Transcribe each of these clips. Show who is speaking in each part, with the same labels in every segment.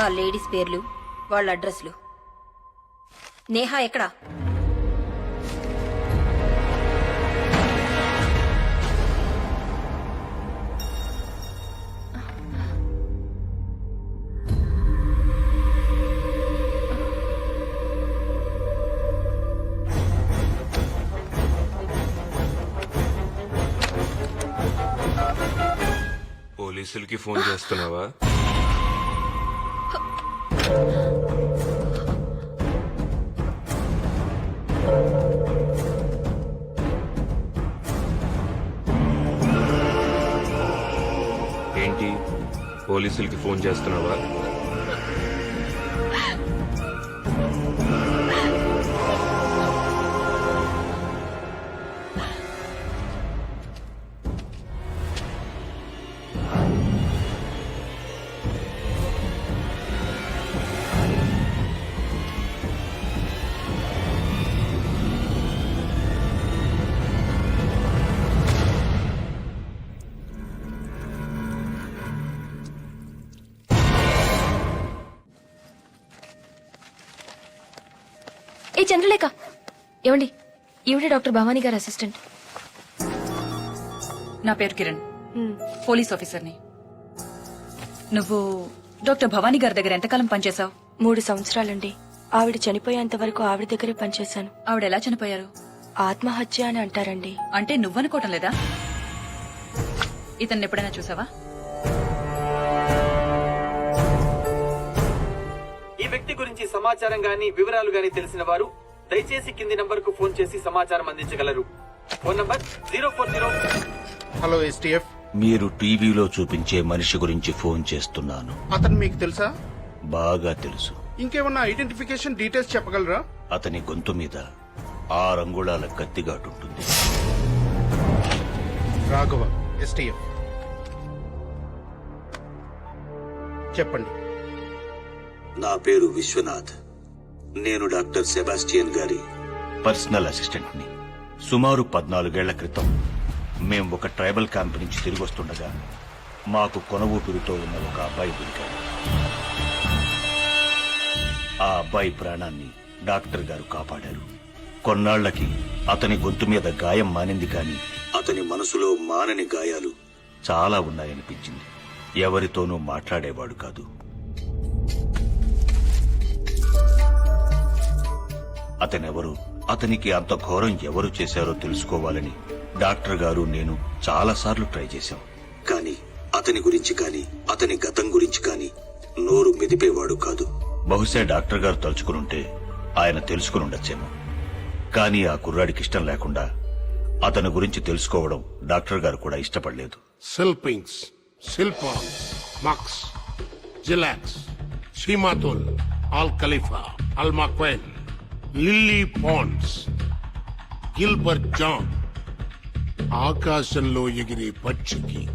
Speaker 1: ఆ లేడీస్ పేర్లు వాళ్ళ అడ్రస్లు. నేహా ఎక్కడా?
Speaker 2: పోలీసులకి ఫోన్ చేస్తున్నావా? పోలీసులకి ఫోన్ చేస్తున్నావా?
Speaker 3: చంద్రలేఖ ఏమండి? ఈవిడే డాక్టర్ భవానీ గారి అసిస్టెంట్.
Speaker 4: నా పేరు కిరణ్. పోలీస్ ఆఫీసర్ని. నువ్వు డాక్టర్ భవానీ గారి దగ్గర ఎంతకాలం పనిచేశావు?
Speaker 3: మూడు సంవత్సరాలండి. ఆవిడ చనిపోయేంత వరకు ఆవిడ దగ్గరే పనిచేశాను.
Speaker 4: ఆవిడ ఎలా చనిపోయారు?
Speaker 3: ఆత్మహత్య అని అంటారండి.
Speaker 4: అంటే నువ్వనుకోవటం లేదా? ఇతన్ని ఎప్పుడైనా చూసావా?
Speaker 5: వ్యక్తి గురించి సమాచారం గాని వివరాలు గాని తెలిసిన వారు దయచేసి కింది నంబర్కు ఫోన్ చేసి సమాచారం అందించగలరు. Phone number zero four zero.
Speaker 6: Hello STF.
Speaker 7: మీరు టీవీలో చూపించే మనిషి గురించి ఫోన్ చేస్తున్నాను.
Speaker 6: అతను మీకు తెలుసా?
Speaker 7: బాగా తెలుసు.
Speaker 6: ఇంకేమన్నా ఐడెంటిఫికేషన్ డీటెయిల్స్ చెప్పగలరా?
Speaker 7: అతని గొంతు మీద ఆరు అంగుళాల కత్తిగాటుంటుంది
Speaker 6: రాఘవ ఎస్టీఎఫ్. చెప్పండి.
Speaker 7: నా పేరు విశ్వనాథ్. నేను డాక్టర్ సెబాస్టియన్ గారి పర్సనల్ అసిస్టెంట్ని సుమారు పద్నాలుగేళ్ళ క్రితం మేం ఒక ట్రైబల్ క్యాంప్ నుంచి తిరిగి వస్తుండగా మాకు కొనవూపిరితో ఉన్న ఒక అబ్బాయి దొరికాడు. ఆ అబ్బాయి ప్రాణాన్ని డాక్టర్ గారు కాపాడారు. కొన్నాళ్ళకి అతని గొంతు మీద గాయం మానింది కాని అతని మనసులో మానని గాయాలు చాలా ఉన్నాయనిపించింది. ఎవరితోనూ మాట్లాడేవాడు కాదు. అతనెవరు? అతనికి అంత ఘోరం ఎవరు చేశారో తెలుసుకోవాలని డాక్టర్ గారు నేను చాలాసార్లు ట్రై చేశాం. కానీ అతని గురించి కానీ అతని గతం గురించి కానీ నోరు మెదిపేవాడు కాదు. బహుశా డాక్టర్ గారు తలుచుకునుంటే ఆయన తెలుసుకుని ఉండొచ్చేమో కానీ ఆ కుర్రాడికి ఇష్టం లేకుండా అతని గురించి తెలుసుకోవడం డాక్టర్ గారు కూడా ఇష్టపడలేదు.
Speaker 8: సిల్పింగ్స్ మక్స్ జిలాక్స్ సీమాతుల్ ఆల్ ఖలీఫా అల్ మక్వెన్ లిల్లీ పాండ్స్ గిల్బర్ట్ జాన్ ఆకాశంలో ఎగిరే పక్షికి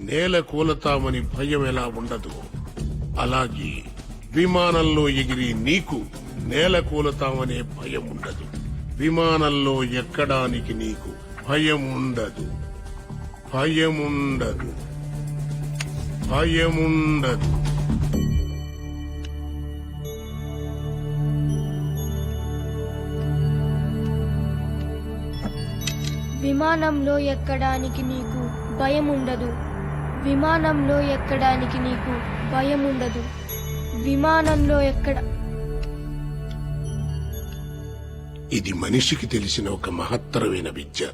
Speaker 8: నేల కూలతామని భయం ఎలా ఉండదు? అలాగే విమానంలో ఎగిరి నీకు నేల కూలతామనే భయం ఉండదు. విమానంలో ఎక్కడానికి నీకు భయం ఉండదు. భయముండదు భయముండదు
Speaker 9: విమానంలో ఎక్కడానికి నీకు భయం ఉండదు విమానంలో ఎక్కడానికి నీకు భయం ఉండదు విమానంలో ఎక్కడ
Speaker 8: ఇది మనిషికి తెలిసిన ఒక మహత్తరమైన విద్య.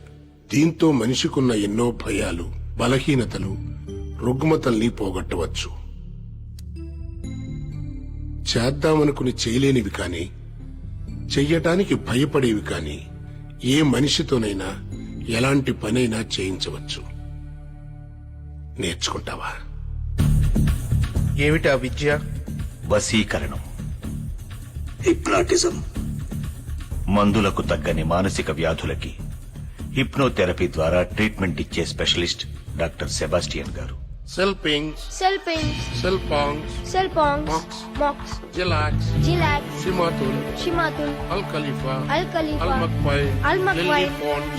Speaker 8: దీంతో మనిషికున్న ఎన్నో భయాలు బలహీనతలు రుగ్మతల్ని పోగొట్టవచ్చు. చేద్దామనుకుని చేయలేనివి కాని చెయ్యటానికి భయపడేవి కాని ఏ మనిషితోనైనా ఎలాంటి పనైనా చేయించవచ్చు. నేర్చుకుంటావా?
Speaker 6: ఏమిటా విద్య?
Speaker 7: వశీకరణం. హిప్నాటిజం. మందులకు తగ్గని మానసిక వ్యాధులకి హిప్నోథెరపీ ద్వారా ట్రీట్మెంట్ ఇచ్చే స్పెషలిస్ట్ డాక్టర్ సెబాస్టియన్ గారు.
Speaker 8: సెల్పింగ్స్
Speaker 9: సెల్పింగ్స్
Speaker 8: సెల్పాంగ్స్
Speaker 9: సెల్పాంగ్స్
Speaker 8: Mox.
Speaker 9: మాక్స్
Speaker 8: జిలాక్స్
Speaker 9: జిలాక్స్
Speaker 8: సిమాతుల్
Speaker 9: షిమాతుల్
Speaker 8: అల్ ఖలీఫా
Speaker 9: అల్ ఖలీఫా
Speaker 8: అల్ మక్పై
Speaker 9: అల్ మక్వై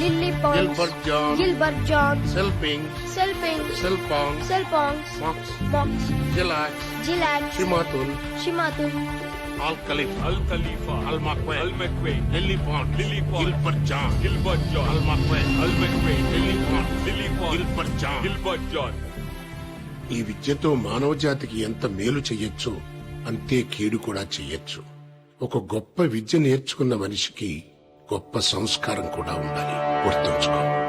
Speaker 9: lily ponds
Speaker 8: Gilbert John
Speaker 9: Gilbert John
Speaker 8: సెల్పింగ్స్
Speaker 9: సెల్పింగ్స్
Speaker 8: సెల్పాంగ్స్
Speaker 9: సెల్పాంగ్స్
Speaker 8: మాక్స్
Speaker 9: మాక్స్
Speaker 8: జిలాక్స్
Speaker 9: జిలాక్స్
Speaker 8: సిమాతుల్
Speaker 9: షిమాతుల్
Speaker 8: అల్ ఖలీఫా
Speaker 2: అల్ ఖలీఫా
Speaker 8: అల్ మక్పై
Speaker 2: అల్ మెక్వే
Speaker 8: lily pond
Speaker 2: lily pond.
Speaker 8: Gilbert John
Speaker 2: Gilbert John
Speaker 8: అల్ మక్పై
Speaker 2: అల్ మెక్వే
Speaker 8: lily pond
Speaker 2: lily pond
Speaker 8: Gilbert John
Speaker 2: Gilbert John
Speaker 8: ఈ విద్యతో మానవ జాతికి ఎంత మేలు చెయ్యొచ్చో అంతే కీడు కూడా చెయ్యొచ్చు. ఒక గొప్ప విద్య నేర్చుకున్న మనిషికి గొప్ప సంస్కారం కూడా ఉండాలి. గుర్తుంచుకో.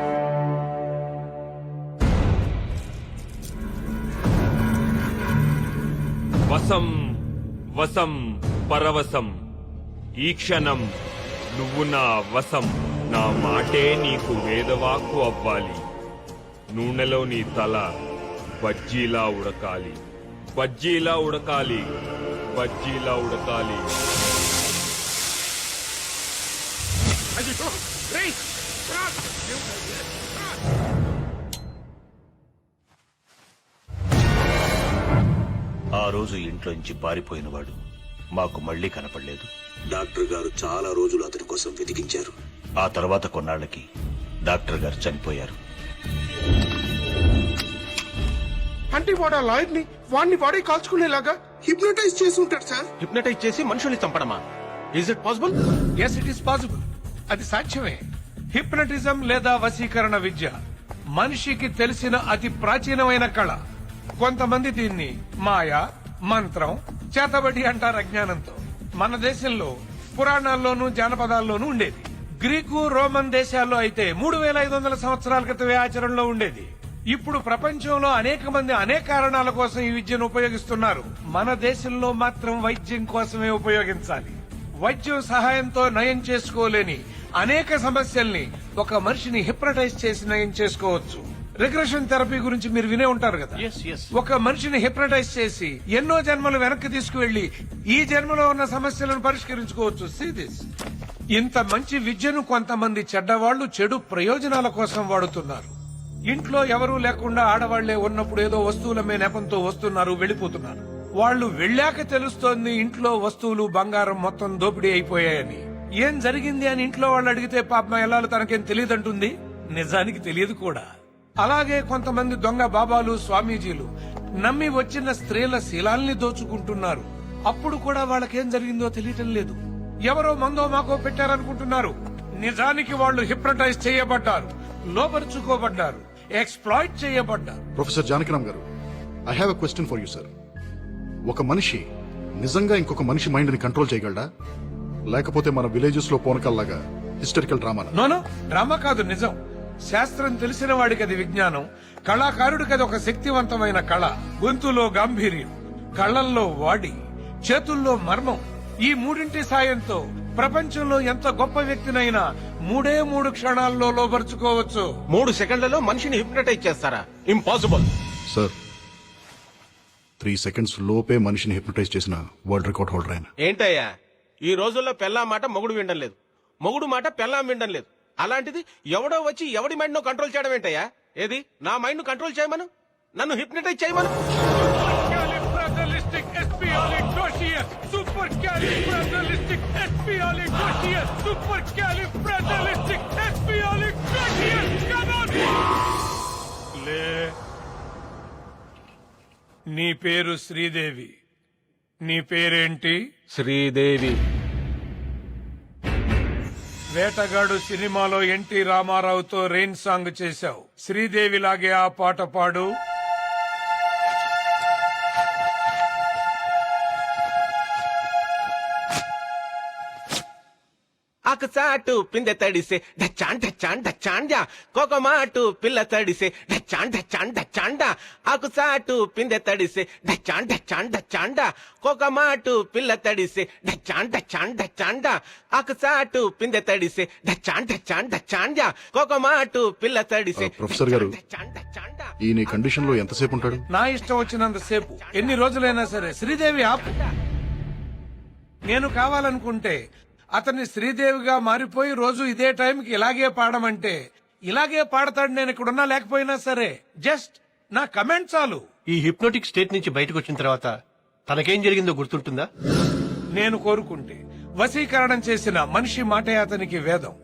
Speaker 2: వసం వసం పరవశం. ఈ క్షణం నువ్వు నా వసం నా మాటే నీకు వేదవాక్కు అవ్వాలి. నూనెలో నీ తల బజ్జీలా ఉడకాలి. బజ్జీలా ఉడకాలి. బజ్జీలా ఉడకాలి.
Speaker 7: ఆ రోజు ఇంట్లోంచి పారిపోయినవాడు మాకు మళ్ళీ కనపడలేదు. డాక్టర్ గారు చాలా రోజులు అతని కోసం వెతికించారు. ఆ తర్వాత కొన్నాళ్ళకి డాక్టర్ గారు చనిపోయారు.
Speaker 6: అంటే వాడు ఆ లాయర్ని వాడిని వాడే కాల్చుకునేలాగా హిప్నటైజ్ చేసి ఉంటాడు సార్.
Speaker 10: హిప్నటైజ్ చేసి మనుషుల్ని చంపడమా? Is it possible
Speaker 11: yes it is possible అది సాధ్యమే. హిప్నటిజం లేదా వశీకరణ విద్య మనిషికి తెలిసిన అతి ప్రాచీనమైన కళ. కొంతమంది దీన్ని మాయ మంత్రం చేతబడి అంటారు అజ్ఞానంతో. మన దేశంలో పురాణాల్లోనూ జానపదాల్లోనూ ఉండేది. గ్రీకు రోమన్ దేశాల్లో అయితే మూడు వేల ఐదు వందల సంవత్సరాల క్రితమే ఆచరణలో ఉండేది. ఇప్పుడు ప్రపంచంలో అనేక మంది అనేక కారణాల కోసం ఈ విద్యను ఉపయోగిస్తున్నారు. మన దేశంలో మాత్రం వైద్యం కోసమే ఉపయోగించాలి. వైద్యం సహాయంతో నయం చేసుకోలేని అనేక సమస్యల్ని ఒక మనిషిని హిప్నటైజ్ చేసి నయం చేసుకోవచ్చు. రిగ్రెషన్ థెరపీ గురించి మీరు వినే ఉంటారు కదా? ఒక మనిషిని హిప్నటైజ్ చేసి ఎన్నో జన్మలు వెనక్కి తీసుకువెళ్ళి ఈ జన్మలో ఉన్న సమస్యలను పరిష్కరించుకోవచ్చు. This. ఇంత మంచి విద్యను కొంతమంది చెడ్డవాళ్ళు చెడు ప్రయోజనాల కోసం వాడుతున్నారు. ఇంట్లో ఎవరూ లేకుండా ఆడవాళ్ళే ఉన్నప్పుడు ఏదో వస్తువుల మీద నెపంతో వస్తున్నారు వెళ్ళిపోతున్నారు. వాళ్ళు వెళ్ళాక తెలుస్తోంది ఇంట్లో వస్తువులు బంగారం మొత్తం దోపిడీ అయిపోయాయని. ఏం జరిగింది అని ఇంట్లో వాళ్ళు అడిగితే పాప ఎల్లాలు తనకేం తెలియదంటుంది? నిజానికి తెలియదు కూడా. అలాగే కొంతమంది దొంగ బాబాలు స్వామీజీలు నమ్మి వచ్చిన స్త్రీల శీలాల్ని దోచుకుంటున్నారు. అప్పుడు కూడా వాళ్ళకేం జరిగిందో తెలియటం లేదు. ఎవరో మందో మాకో పెట్టారనుకుంటున్నారు. నిజానికి వాళ్ళు హిప్నటైజ్ చేయబడ్డారు లోపరుచుకోబడ్డారు. ఎక్స్ప్లాయిట్ చేయబడ్డారు.
Speaker 12: ప్రొఫెసర్ జానకిరామ్ గారు I have a question for you sir ఒక మనిషి నిజంగా ఇంకొక మనిషి మైండ్ని కంట్రోల్ చేయగలడా? లేకపోతే మన విలేజెస్లో పోనకల్లాగా హిస్టరికల్ డ్రామానా
Speaker 11: నోనో డ్రామా కాదు నిజం. శాస్త్రం తెలిసిన వాడికి అది విజ్ఞానం కళాకారుడికి అది ఒక శక్తివంతమైన కళ గొంతులో గాంభీర్యం కళ్ళల్లో వాడి చేతుల్లో మర్మం. ఈ మూడింటి సాయంతో ప్రపంచంలో ఎంత గొప్ప వ్యక్తినైనా మూడే మూడు క్షణాల్లో లోపరుచుకోవచ్చు
Speaker 10: మూడు సెకండ్లలో మనిషిని హిప్నటైజ్ చేస్తారా? ఇంపాసిబుల్
Speaker 12: సార్ త్రీ సెకండ్స్ లోపే మనిషిని హిప్నటైజ్ చేసిన వరల్డ్ రికార్డ్ హోల్డర్ ఆయన.
Speaker 10: ఏంటయ్యా? ఈ రోజుల్లో పెళ్ళా మాట మొగుడు వినడం లేదు. మొగుడు మాట పెళ్ళాం వినడం లేదు. అలాంటిది ఎవడో వచ్చి ఎవడి మైండ్ను కంట్రోల్ చేయడం ఏంటయ్యా? ఏది? నా మైండ్ను కంట్రోల్ చేయమను? నన్ను హిప్నటైజ్ చేయమను?
Speaker 11: నీ పేరు శ్రీదేవి. నీ పేరేంటి?
Speaker 10: శ్రీదేవి.
Speaker 11: వేటగాడు సినిమాలో ఎన్టీ రామారావుతో రెయిన్ సాంగ్ చేశావు. శ్రీదేవి లాగే ఆ పాట పాడు.
Speaker 10: ఆకు చాటు పిందె తడిసే డచ్చాన్ డచ్చాన్ డచ్చాండా కోకమాటు పిల్ల తడిసే డచ్చాన్ డచ్చాండా ఆకు చాటు పిందె తడిసే డచ్చాన్ డచ్చాన్ డచ్చాండా కోకమాటు పిల్ల తడిసే డచ్చాన్ డచ్చాండా ఆకు చాటు పిందె తడిసే డచ్చాన్ డచ్చాన్ డచ్చాండా కోకమాటు పిల్ల తడిసే
Speaker 12: ప్రొఫెసర్ గారు, ఈయన కండిషన్లో ఎంతసేపు ఉంటాడు?
Speaker 11: నా ఇష్టం వచ్చినంత సేపు. ఎన్ని రోజులైనా సరే. శ్రీదేవి ఆపు. నేను కావాలనుకుంటే అతన్ని శ్రీదేవిగా మారిపోయి రోజు ఇదే టైంకి ఇలాగే పాడమంటే ఇలాగే పాడతాడు నేను ఇక్కడున్నా లేకపోయినా సరే జస్ట్ నా కమెంట్ చాలు.
Speaker 6: ఈ హిప్నోటిక్ స్టేట్ నుంచి బయటకు వచ్చిన తర్వాత తనకేం జరిగిందో గుర్తుంటుందా?
Speaker 11: నేను కోరుకుంటే వశీకరణం చేసిన మనిషి మాటే అతనికి వేదం.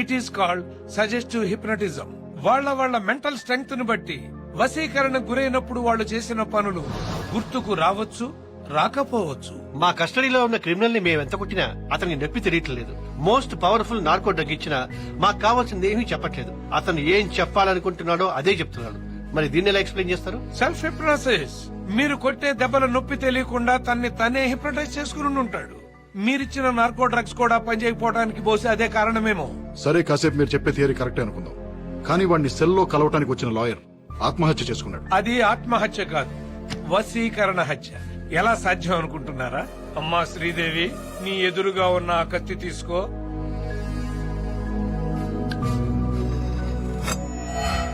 Speaker 11: It is called suggestive hypnotism వాళ్ళ వాళ్ళ మెంటల్ స్ట్రెంగ్త్ను బట్టి వశీకరణ గురైనప్పుడు వాళ్ళు చేసిన పనులు గుర్తుకు రావచ్చు రాకపోవచ్చు.
Speaker 6: మా కస్టడీలో ఉన్న క్రిమినల్ని మేము ఎంత కొట్టినా అతనికి నొప్పి తెలియట్లేదు. మోస్ట్ పవర్ఫుల్ నార్కో డ్రగ్ ఇచ్చినా మాకు కావాల్సింది ఏమీ చెప్పట్లేదు. అతను ఏం చెప్పాలనుకుంటున్నాడో అదే చెప్తున్నాడు. మరి దీన్ని ఎలా ఎక్స్ప్లెయిన్ చేస్తారు?
Speaker 11: సెల్ఫ్ హిప్నోసిస్ మీరు కొట్టే దెబ్బల నొప్పి తెలియకుండా తన్ని తనే హిప్నటైజ్ చేసుకుని ఉంటాడు. మీరిచ్చిన నార్కో డ్రగ్స్ కూడా పనిచేయకపోవడానికి బహుశా అదే కారణమేమో.
Speaker 12: సరే కాసేపు మీరు చెప్పే థియరీ కరెక్టే అనుకుందాం. కానీ వాడిని సెల్లో కలవటానికి వచ్చిన లాయర్ ఆత్మహత్య చేసుకున్నాడు.
Speaker 11: అది ఆత్మహత్య కాదు. వశీకరణ హత్య. ఎలా సాధ్యం అనుకుంటున్నారా? అమ్మా శ్రీదేవి నీ ఎదురుగా ఉన్న ఆ కత్తి తీసుకో.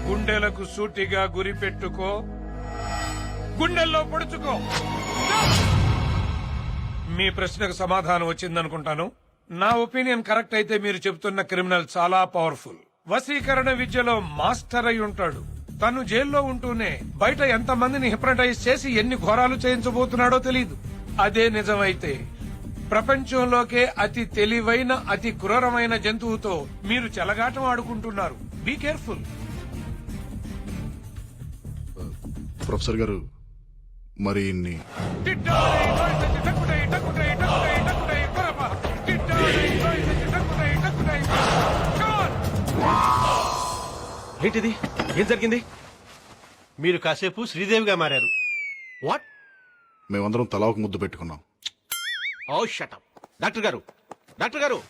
Speaker 11: గుండెలకు సూటిగా గురి పెట్టుకో. గుండెల్లో పొడుచుకో. మీ ప్రశ్నకు సమాధానం వచ్చిందనుకుంటాను. నా ఒపీనియన్ కరెక్ట్ అయితే మీరు చెబుతున్న క్రిమినల్ చాలా పవర్ఫుల్. వశీకరణ విద్యలో మాస్టర్ అయి ఉంటాడు. తను జైల్లో ఉంటూనే బయట ఎంత మందిని హిప్నటైజ్ చేసి ఎన్ని ఘోరాలు చేయించబోతున్నాడో తెలియదు అదే నిజమైతే ప్రపంచంలోకే అతి తెలివైన అతి క్రూరమైన జంతువుతో మీరు చెలగాటం ఆడుకుంటున్నారు. బీ కేర్ఫుల్
Speaker 12: ప్రొఫెసర్ గారు మరి ఇన్ని
Speaker 10: ఏంటిది? ఏం జరిగింది?
Speaker 6: మీరు కాసేపు శ్రీదేవిగా మారారు.
Speaker 10: వాట్
Speaker 12: మేమందరం తలా ఒక ముద్దు పెట్టుకున్నాం.
Speaker 10: ఓ షటప్ డాక్టర్ గారు. డాక్టర్ గారు.